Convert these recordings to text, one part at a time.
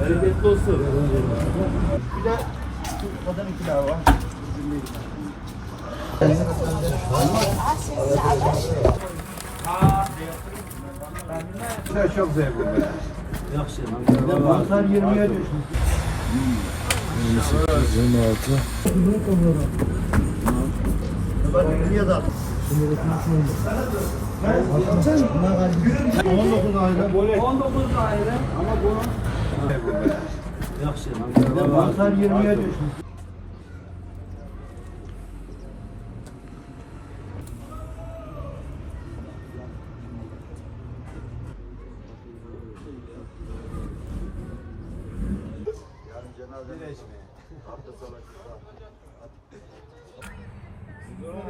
Bereketli olsun. Bir de kadın daha var. Çok zevkli. Yaxşı. Mantar 20'ye düşmüş. 26. Bak 20'ye de 19 ayrı. 19 ayrı ama bunun Yaxşı. Mantar 20'ye düşmüş.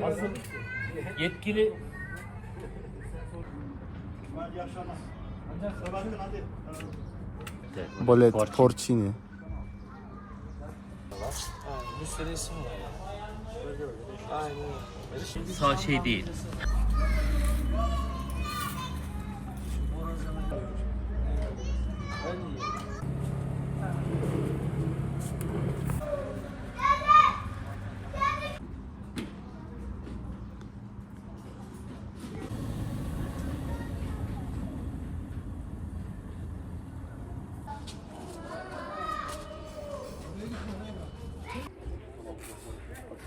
Asıl yetkili Bolet, porcini. sağ şey değil.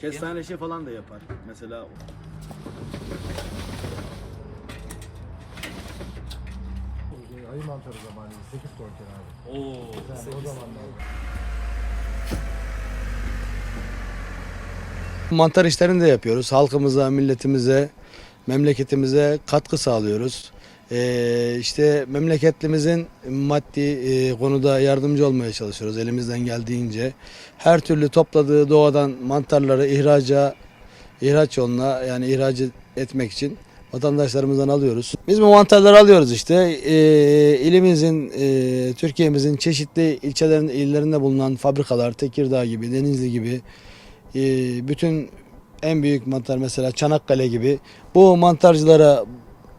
Kestane şey falan da yapar. Mesela Ayı mantarı zamanı 8 tonken abi. Oo. Yani o zamanlar. Mantar işlerini de yapıyoruz. Halkımıza, milletimize, memleketimize katkı sağlıyoruz. Ee, işte memleketlimizin maddi e, konuda yardımcı olmaya çalışıyoruz elimizden geldiğince. Her türlü topladığı doğadan mantarları ihraca, ihraç yoluna yani ihraç etmek için vatandaşlarımızdan alıyoruz. Biz bu mantarları alıyoruz işte. Ee, ilimizin, e, Türkiye'mizin çeşitli ilçelerinde, illerinde bulunan fabrikalar, Tekirdağ gibi, Denizli gibi, e, bütün en büyük mantar mesela Çanakkale gibi bu mantarcılara,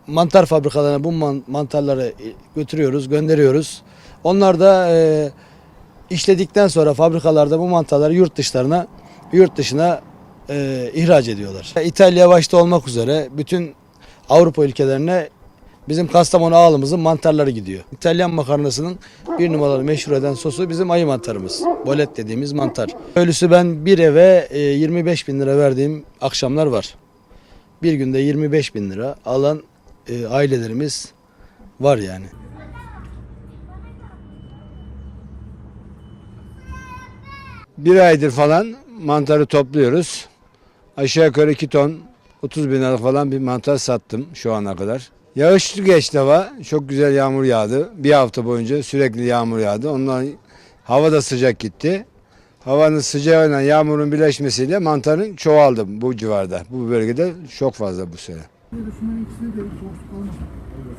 mantar fabrikalarına bu man- mantarları götürüyoruz, gönderiyoruz. Onlar da e, işledikten sonra fabrikalarda bu mantarları yurt dışlarına, yurt dışına e, ihraç ediyorlar. İtalya başta olmak üzere bütün Avrupa ülkelerine bizim Kastamonu ağalımızın mantarları gidiyor. İtalyan makarnasının bir numaralı meşhur eden sosu bizim ayı mantarımız. Bolet dediğimiz mantar. Öylüsü ben bir eve e, 25 bin lira verdiğim akşamlar var. Bir günde 25 bin lira alan e, ailelerimiz var yani. Bir aydır falan mantarı topluyoruz. Aşağı yukarı 2 ton 30 bin lira falan bir mantar sattım şu ana kadar. Yağışlı geçti hava. Çok güzel yağmur yağdı. Bir hafta boyunca sürekli yağmur yağdı. Ondan hava da sıcak gitti. Havanın sıcağıyla yağmurun birleşmesiyle mantarın çoğaldı bu civarda. Bu bölgede çok fazla bu sene. Rus'un ikisini de bir soğuk kalmış. Evet.